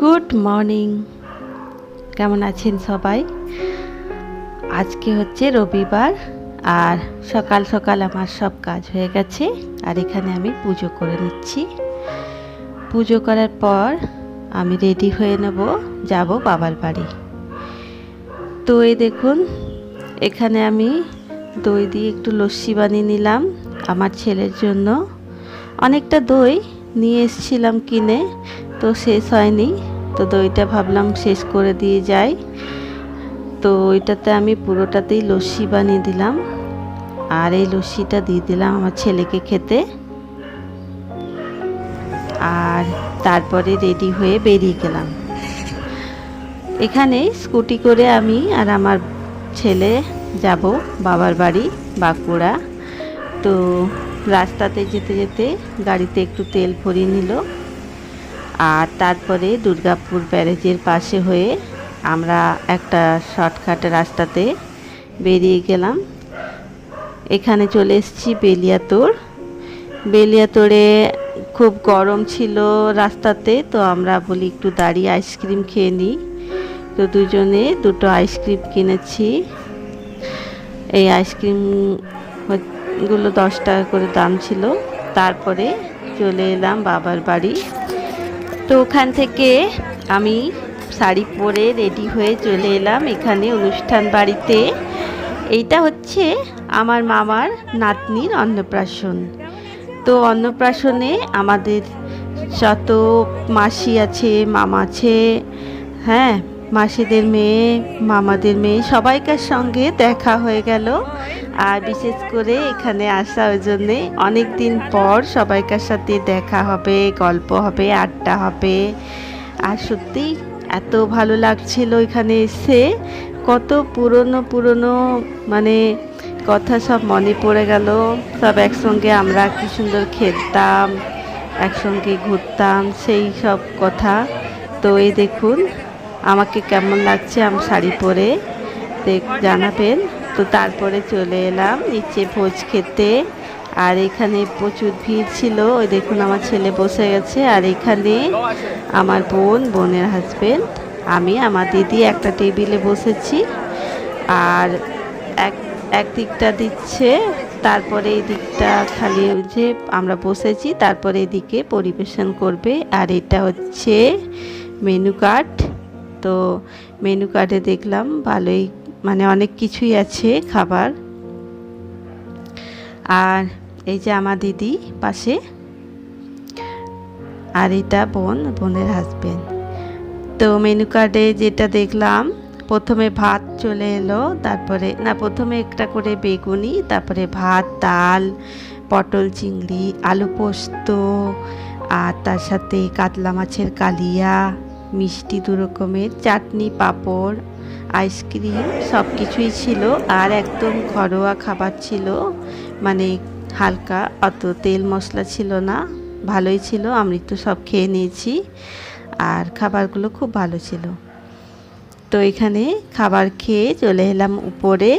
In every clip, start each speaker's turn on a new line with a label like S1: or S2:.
S1: Good morning. কেমন আছেন সবাই? আজকে হচ্ছে রবিবার আর সকাল সকাল আমার সব কাজ হয়ে গেছে আর এখানে আমি পুজো করে নিচ্ছি। পুজো করার পর আমি রেডি হয়ে নেব, যাব বাবার বাড়ি। তো এই দেখুন, এখানে আমি দই দিয়ে একটু লস্যি বানিয়ে নিলাম আমার ছেলের জন্য। অনেকটা দই নিয়ে এসেছিলাম কিনে, তো শেষ হয়নি। তো দইটা ভাবলাম শেষ করে দিয়ে যাই। তো ওইটাতে আমি পুরোটাতেই লস্যি বানিয়ে দিলাম। আর এই লস্যিটা দিয়ে দিলাম আমার ছেলেকে খেতে। আর তারপরে রেডি হয়ে বেরিয়ে গেলাম। এখানে স্কুটি করে আমি আর আমার ছেলে যাব বাবার বাড়ি, বাঁকুড়া। তো রাস্তাতে যেতে যেতে গাড়িতে একটু তেল ভরিয়ে নিল। আর তারপরে দুর্গাপুর ব্যারেজের পাশে হয়ে আমরা একটা শর্টকাট রাস্তাতে বেরিয়ে গেলাম। এখানে চলে এসেছি বেলিয়াতোড় বেলিয়াতোড়ে খুব গরম ছিল রাস্তাতে, তো আমরা বলি একটু দাঁড়িয়ে আইসক্রিম খেয়ে নিই। তো দুজনে দুটো আইসক্রিম কিনেছি। এই আইসক্রিমগুলো দশ টাকা করে দাম ছিল। তারপরে চলে এলাম বাবার বাড়ি। তো ওখান থেকে আমি শাড়ি পরে রেডি হয়ে চলে এলাম এখানে অনুষ্ঠান বাড়িতে। এইটা হচ্ছে আমার মামার নাতনির অন্নপ্রাশন। তো অন্নপ্রাশনে আমাদের যত মাসি আছে, মামা আছে হ্যাঁ মাসিদের মেয়ে, মামাদের মেয়ে, সবাইকার সঙ্গে দেখা হয়ে গেল। আর বিশেষ করে এখানে আসা ওই জন্যে অনেক দিন পর সবাইকার সাথে দেখা হবে, গল্প হবে, আড্ডা হবে। আর সত্যি এত ভালো লাগছিল এখানে এসে। কত পুরনো পুরনো মানে কথা সব মনে পড়ে গেল। সব একসঙ্গে আমরা কি সুন্দর খেলতাম, একসঙ্গে ঘুরতাম, সেই সব কথা। তো এই দেখুন, আমাকে কেমন লাগছে আমি শাড়ি পরে। দেখ, জানাবেন। তো তারপরে চলে এলাম নিচে ভোজ খেতে। আর এখানে প্রচুর ভিড় ছিল। ওই দেখুন আমার ছেলে বসে গেছে। আর এখানে আমার বোন, বোনের হাজবেন্ড আমি, আমার দিদি একটা টেবিলে বসেছি। আর এক এক দিকটা দিচ্ছে, তারপরে এই দিকটা খালি যে আমরা বসেছি, তারপরে এদিকে পরিবেশন করবে। আর এটা হচ্ছে মেনু কার্ড। তো মেনু কার্ডে দেখলাম ভালোই মানে অনেক কিছুই আছে খাবার। আর এই যে আমার দিদি পাশে, আর এটা বোন, বোনের হাজবেন্ড তো মেনু কার্ডে যেটা দেখলাম, প্রথমে ভাত চলে এলো, তারপরে, না, প্রথমে একটা করে বেগুনি, তারপরে ভাত, ডাল, পটল চিংড়ি, আলু পোস্ত, আর তার সাথে কাতলা মাছের কালিয়া মিষ্টি দু রকমের, চাটনি, পাঁপড়, আইসক্রিম সব কিছুই ছিল। আর একদম ঘরোয়া খাবার ছিল মানে হালকা, অত তেল মশলা ছিল না। ভালোই ছিল আমি তো সব খেয়ে নিয়েছি। আর খাবারগুলো খুব ভালো ছিল। তো এখানে খাবার খেয়ে চলে এলাম উপরে।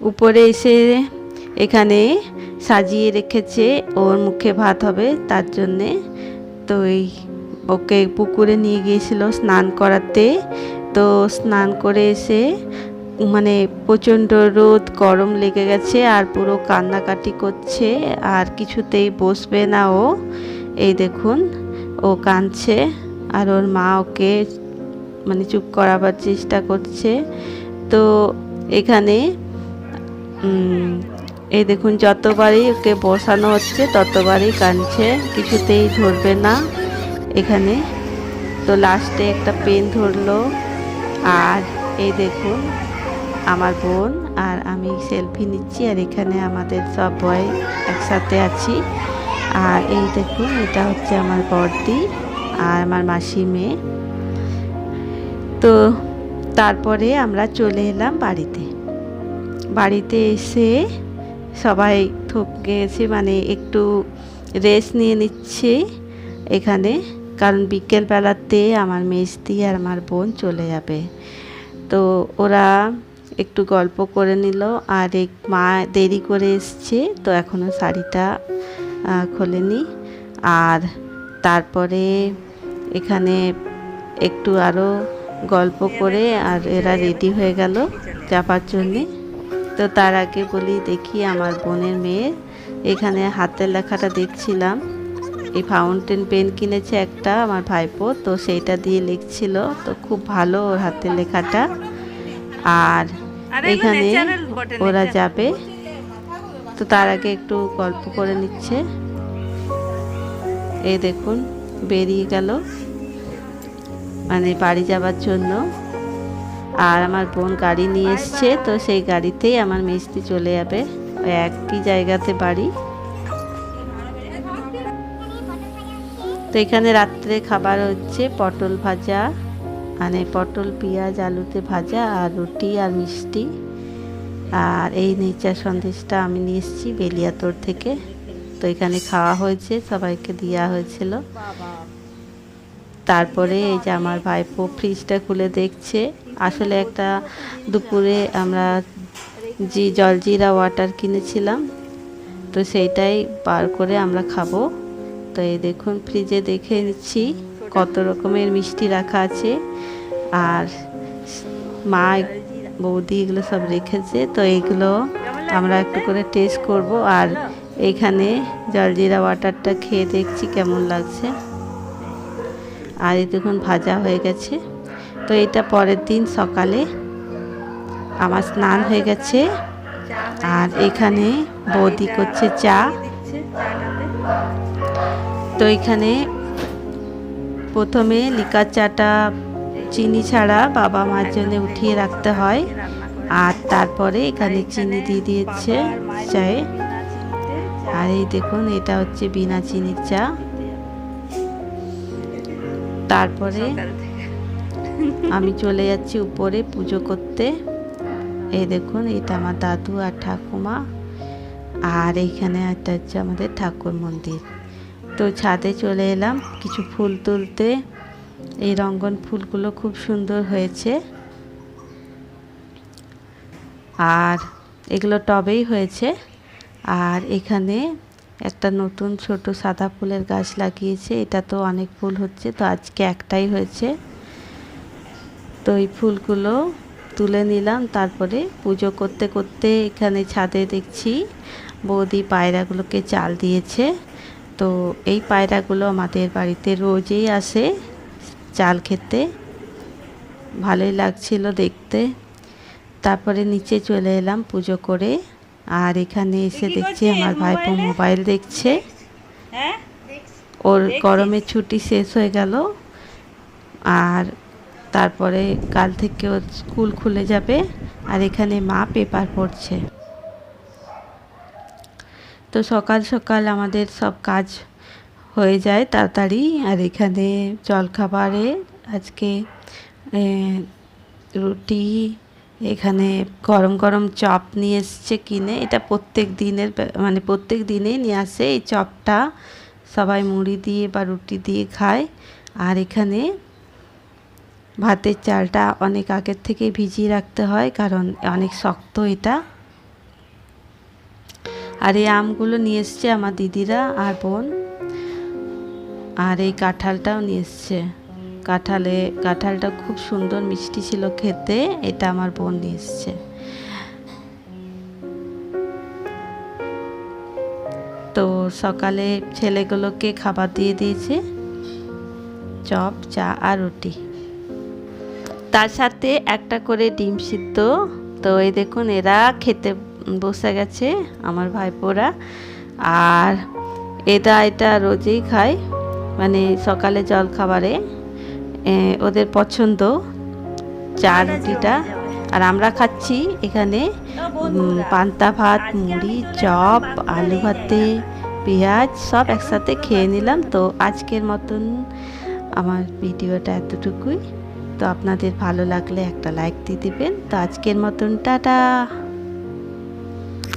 S1: উপরে এসে এখানে সাজিয়ে রেখেছে, ওর মুখে ভাত হবে, তার জন্যে। তো এই ওকে পুকুরে নিয়ে গিয়েছিল স্নান করাতে। তো স্নান করে এসে মানে প্রচণ্ড রোদ, গরম লেগে গেছে আর পুরো কান্নাকাটি করছে আর কিছুতেই বসবে না ও। এই দেখুন, ও কাঁদছে আর ওর মা ওকে মানে চুপ করাবার চেষ্টা করছে। তো এখানে এই দেখুন, যতবারই ওকে বসানো হচ্ছে, ততবারই কাঁদছে, কিছুতেই ধরবে না এখানে। তো লাস্টে একটা পেন ধরলো, আর এই দেখুন, আমার বোন, আর আমি সেলফি নিচ্ছি, আর এখানে আমাদের সব বয় একসাথে আছি। আর এই দেখুন, এটা হচ্ছে আমার বর্দি আর আমার মাসি মেয়ে। তো তারপরে আমরা চলে এলাম বাড়িতে। বাড়িতে এসে সবাই গেছে মানে একটু রেস্ট নিয়ে নিচ্ছে এখানে, কারণ বিকেলবেলাতে আমার মেজদি আর আমার বোন চলে যাবে। তো ওরা একটু গল্প করে নিল, আর এক মা দেরি করে এসছে, তো এখনও শাড়িটা খোলেনি। আর তারপরে এখানে একটু আরও গল্প করে, আর এরা রেডি হয়ে গেল যাবার জন্যে। তো তার আগে বলি দেখি আমার বোনের মেয়ে। এখানে হাতের লেখাটা দেখছিলাম। এই ফাউন্টেন পেন কিনেছে একটা আমার ভাইপো তো সেইটা দিয়ে লিখছিল। তো খুব ভালো ওর হাতের লেখাটা। আর এখানে ওরা যাবে। তো তার আগে একটু গল্প করে নিচ্ছে। এই দেখুন বেরিয়ে গেল। মানে বাড়ি যাবার জন্য। আর আমার বোন গাড়ি নিয়ে এসছে, তো সেই গাড়িতেই আমার মিস্ত্রি চলে যাবে। একই জায়গাতে বাড়ি। তো এখানে রাত্রে খাবার হচ্ছে পটল ভাজা মানে পটল, পেঁয়াজ, আলুতে ভাজা, আর রুটি আর মিষ্টি। আর এই নেচার সন্দেশটা আমি নিয়ে এসেছি বেলিয়াতোর থেকে। তো এখানে খাওয়া হয়েছে, সবাইকে দেওয়া হয়েছিল। তারপরে এই যে আমার ভাইপো ফ্রিজটা খুলে দেখছে। আসলে একটা দুপুরে আমরা জি জলজিরা ওয়াটার কিনেছিলাম, তো সেইটাই বার করে আমরা খাব। তো এই দেখুন ফ্রিজে দেখে নিচ্ছি কত রকমের মিষ্টি রাখা আছে। আর মা, বৌদি এগুলো সব রেখেছে, তো এইগুলো আমরা একটু করে টেস্ট করব। আর এইখানে জলজিরা ওয়াটারটা খেয়ে দেখছি কেমন লাগছে। আর এই দেখুন, ভাজা হয়ে গেছে। তো এটা পরের দিন সকালে আমার স্নান হয়ে গেছে। আর এখানে বৌদি করছে চা। তো এখানে প্রথমে লিকার চাটা চিনি ছাড়া বাবা মার জন্য উঠিয়ে রাখতে হয়। আর তারপরে এখানে চিনি দিয়ে দিয়েছে চায়ে। আর এই দেখুন, এটা হচ্ছে বিনা চিনির চা। তারপরে আমি চলে যাচ্ছি উপরে পুজো করতে। এই দেখুন এটা আমার দাদু আর ঠাকুমা। আর এইখানে একটা হচ্ছে আমাদের ঠাকুর মন্দির। তো ছাদে চলে এলাম কিছু ফুল তুলতে। এই রঙ্গন ফুলগুলো খুব সুন্দর হয়েছে। আর এগুলো টবেই হয়েছে। আর এখানে একটা নতুন ছোট সাদা ফুলের গাছ লাগিয়েছে। এটা তো অনেক ফুল হচ্ছে, তো আজকে একটাই হয়েছে। তো এই ফুলগুলো তুলে নিলাম তারপরে পুজো করতে করতে এখানে ছাদে দেখছি বৌদি পায়রাগুলোকে চাল দিয়েছে। তো এই পায়রাগুলো আমাদের বাড়িতে রোজই আসে চাল খেতে। ভালোই লাগছিল দেখতে। তারপরে নিচে চলে এলাম পুজো করে। আর এখানে এসে দেখছি আমার ভাইপো মোবাইল? দেখছে।
S2: হ্যাঁ?
S1: ওর গরমের ছুটি শেষ হয়ে গেল। আর তারপরে কাল থেকে স্কুল খুলে যাবে আর এখানে মা পেপার পড়ছে। তো সকাল সকাল আমাদের সব কাজ হয়ে যায় তাড়াতাড়ি আর এখানে জলখাবারে আজকে রুটি, এখানে গরম গরম চপ নিয়ে এসছে কিনে। এটা প্রত্যেক দিনের মানে প্রত্যেক দিনেই নিয়ে আসে। এই চপটা সবাই মুড়ি দিয়ে বা রুটি দিয়ে খায়। আর এখানে ভাতের চালটা অনেক আগের থেকে ভিজিয়ে রাখতে হয়, কারণ অনেক শক্ত এটা। আর এই আমগুলো নিয়ে এসছে আমার দিদিরা আর বোন। আর এই কাঁঠালটাও নিয়ে এসছে। কাঁঠালে, কাঁঠালটা খুব সুন্দর মিষ্টি ছিল খেতে, এটা আমার বোন নিয়ে এসছে। তো সকালে ছেলেগুলোকে খাবার দিয়ে দিয়েছে, চপ, চা আর রুটি। তার সাথে একটা করে ডিম সিদ্ধ। তো এই দেখুন এরা খেতে বসে গেছে আমার ভাইপোরা। আর এটা এটা রোজই খায় মানে সকালে জল খাবারে ওদের পছন্দ চা রুটিটা। আর আমরা খাচ্ছি এখানে পান্তা ভাত মুড়ি চপ আলু ভাতে পেঁয়াজ সব একসাথে খেয়ে নিলাম। তো আজকের মতন আমার ভিডিওটা এতটুকুই। তো আপনাদের ভালো লাগলে একটা লাইক দিয়ে দেবেন। তো আজকের মতন টাটা!